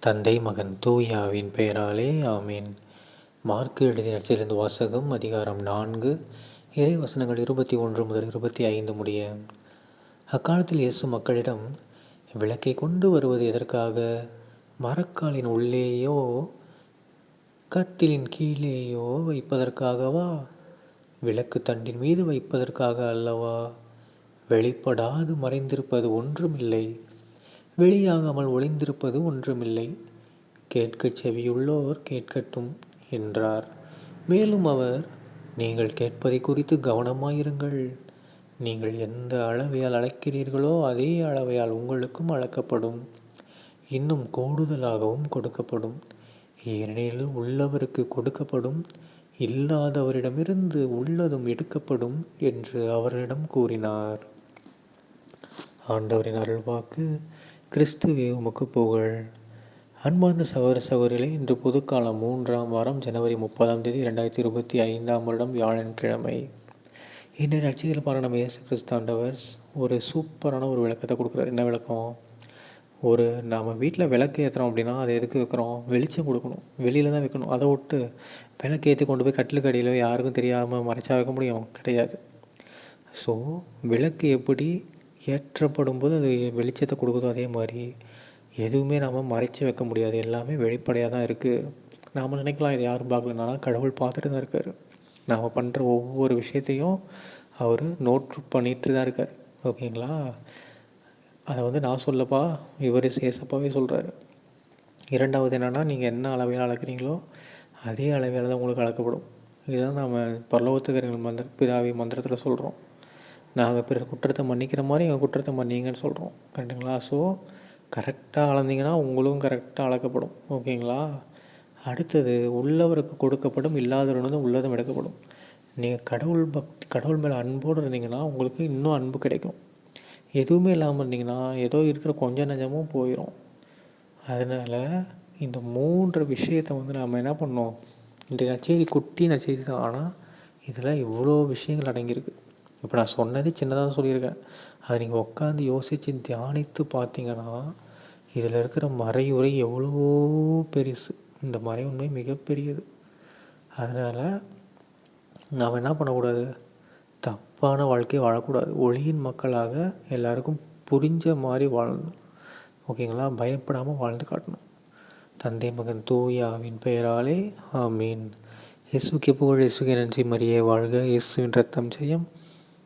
தந்தை மகன் தூயாவின் பெயராலே ஆமீன். மார்க்கு எழுதிய நற்செய்திலிருந்து வாசகம் அதிகாரம் நான்கு இறை வசனங்கள் இருபத்தி ஒன்று முதல் இருபத்தி ஐந்து முடிய. அக்காலத்தில் இயேசு மக்களிடம் விளக்கை கொண்டு வருவது எதற்காக? மரக்காலின் உள்ளேயோ கட்டிலின் கீழேயோ வைப்பதற்காகவா? விளக்கு தண்டின் மீது வைப்பதற்காக அல்லவா? வெளிப்படாது மறைந்திருப்பது ஒன்றுமில்லை. வெளியாகாமல் ஒளிந்திருப்பது ஒன்றுமில்லை. கேட்கச் செவியுள்ளோர் கேட்கட்டும் என்றார். மேலும் அவர் நீங்கள் கேட்பதை குறித்து கவனமாயிருங்கள். நீங்கள் எந்த அளவையால் அழைக்கிறீர்களோ அதே அளவையால் உங்களுக்கும் அளக்கப்படும் இன்னும் கூடுதலாகவும் கொடுக்கப்படும். ஏனெனில் உள்ளவருக்கு கொடுக்கப்படும் இல்லாதவரிடமிருந்து உள்ளதும் எடுக்கப்படும் என்று அவரிடம் கூறினார். ஆண்டவரின் அருள்வாக்கு கிறிஸ்துவே உமக்கு புகழ். அன்பார்ந்த சகோதர சகோதரிகளே இன்று புதுக்காலம் மூன்றாம் வாரம் ஜனவரி முப்பதாம் தேதி ரெண்டாயிரத்தி இருபத்தி ஐந்தாம் வருடம் வியாழன்கிழமை இன்றைய நட்சத்திர பாரு நம்ம இயேசு கிறிஸ்தாண்டவர் ஒரு சூப்பரான ஒரு விளக்கத்தை கொடுக்குறாரு. என்ன விளக்கம்? ஒரு நம்ம வீட்டில் விளக்கு ஏற்றுறோம் அப்படின்னா அதை எதுக்கு வைக்கிறோம்? வெளிச்சம் கொடுக்கணும். வெளியில் தான் வைக்கணும். அதை விட்டு விளக்கு ஏற்றி கொண்டு போய் கட்டிலுக்கு அடியில் யாருக்கும் தெரியாமல் மறைச்சா வைக்க முடியும்? கிடையாது. ஸோ விளக்கு எப்படி ஏற்றப்படும் போது அது வெளிச்சத்தை கொடுக்குதோ அதே மாதிரி எதுவுமே நாம் மறைச்சி வைக்க முடியாது. எல்லாமே வெளிப்படையாக தான் இருக்குது நாம் நினைக்கலாம் இது யாரும் பார்க்கலனால கடவுள் பார்த்துட்டு தான் இருக்கார். நாம் பண்ணுற ஒவ்வொரு விஷயத்தையும் அவர் நோட் பண்ணிட்டு தான் இருக்கார். ஓகேங்களா? அதை வந்து நான் சொல்லப்பா இவர் சேசப்பாவே சொல்கிறாரு இரண்டாவது என்னென்னா நீங்கள் என்ன அளவையில் அளக்குறீங்களோ அதே அளவையில் தான் உங்களுக்கு அளக்கப்படும். இதுதான் நம்ம பரலோகத்துக்கு மந்திர பிதாவி மந்திரத்தில் சொல்கிறோம் நாங்கள் பிற குற்றத்தை மன்னிக்கிற மாதிரி எங்கள் குற்றத்தை மன்னிங்கன்னு சொல்கிறோம் கரெக்டுங்களா ஸோ கரெக்டாக அளந்தீங்கன்னா உங்களும் கரெக்டாக அளக்கப்படும். ஓகேங்களா? அடுத்தது உள்ளவருக்கு கொடுக்கப்படும் இல்லாதவருந்து உள்ளதும் எடுக்கப்படும். நீங்கள் கடவுள் பக்தி கடவுள் மேலே அன்போடு இருந்தீங்கன்னா உங்களுக்கு இன்னும் அன்பு கிடைக்கும். எதுவுமே இல்லாமல் இருந்தீங்கன்னா ஏதோ இருக்கிற கொஞ்சம் நஞ்சமும் போயிடும் அதனால் இந்த மூன்று விஷயத்தை வந்து நாம் என்ன பண்ணோம் இன்றைய நச்செய்தி குட்டி நச்செய்தி தான். ஆனால் இதில் இவ்வளோ விஷயங்கள் அடங்கியிருக்கு. இப்போ நான் சொன்னதே சின்னதாக சொல்லியிருக்கேன். அதை நீங்கள் உட்காந்து யோசித்து தியானித்து பார்த்தீங்கன்னா இதில் இருக்கிற மறையுறை எவ்வளோ பெருசு. இந்த மறை உண்மை மிகப்பெரியது. அதனால் நாம் என்ன பண்ணக்கூடாது? தப்பான வாழ்க்கையை வாழக்கூடாது. ஒளியின் மக்களாக எல்லாருக்கும் புரிஞ்ச மாதிரி வாழணும். ஓகேங்களா? பயப்படாமல் வாழ்ந்து காட்டணும். தந்தை மகன் தூயாவின் பெயராலே ஆமீன். இயேசுக்கு புகழ் இயேசுக்கு நன்றி. மரியே வாழ்க. இயேசுவின் ரத்தம் செய்யும்